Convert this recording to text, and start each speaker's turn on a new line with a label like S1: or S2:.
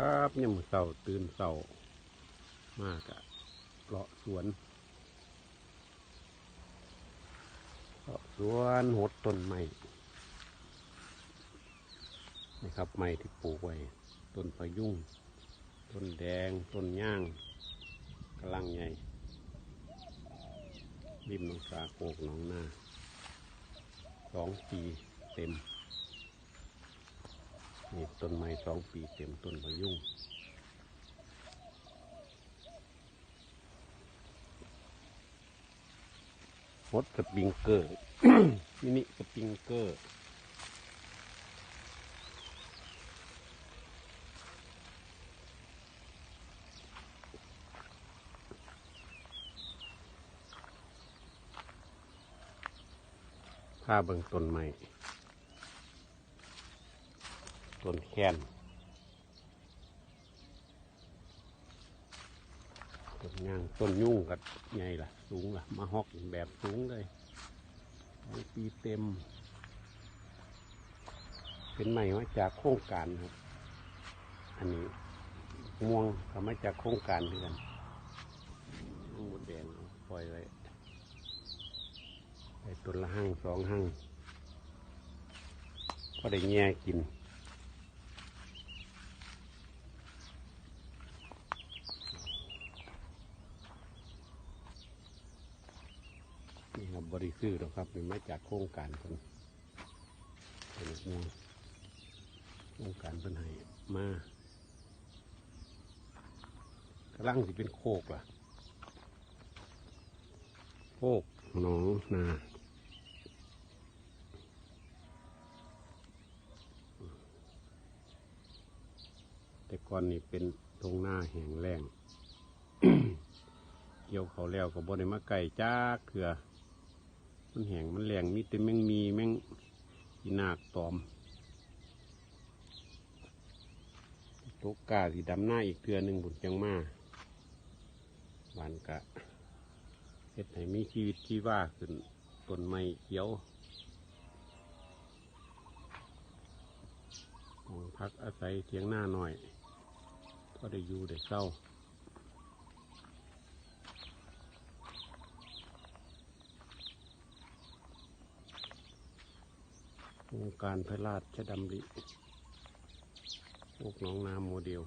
S1: ครับยามมื้อเช้าตื่นเช้ามากอะเลาะสวนเลาะสวนหดต้นไม้นี่ครับไม้ที่ปลูกไว้ต้นพะยุงต้นแดงต้นย่างกำลังใหญ่ริมหนองสาโกกหนองหน้าสองปีเต็ม นี่ต้นไม้สองปีเต็มต้นพะยุงรถสปริงเกอร์มินิสปริงเกอร์ผ้าเบิ่งต้นไม้ ต้นแคนต้นยางต้นยุ่งกับไงล่ะ สูงล่ะ มาฮอกแบบสูงเลยปีเต็ม เป็นใหม่มาจากโครงการครับ อันนี้ม่วงก็มาจากโครงการด้วยกันม่วงมดแดงปล่อยไว้ไอ้ต้นละหั่งสองหั่งก็ได้แง่กิน นี่ค รับบริซื้อหรอกครับเป็นมาจากโครงการคนเป็นม่วงโครงการเป็นให้มากำลังสิเป็นโคกล่ะโคกหนองนาแต่ก่อนนี่เป็นทงหน้าแห่งแรงเกี่ยวเขาแล้วก็บ่ได้มาไก่จ้าเถื่อ มันแห้งมันแรงมีแต่แมงมีแมงอีนากตอมตกกาสีดำหน้าอีกเถื่อหนึ่งบุญจังมาหวานกะเฮ็ดให้มีชีวิตชีว่าขึ้นต้นไม้เขียวพักอาศัยเทียงหน้าหน่อย ก็ได้อยู่ได้เศร้า โครงการพระราชดำริพวกหน้องนาโมเดล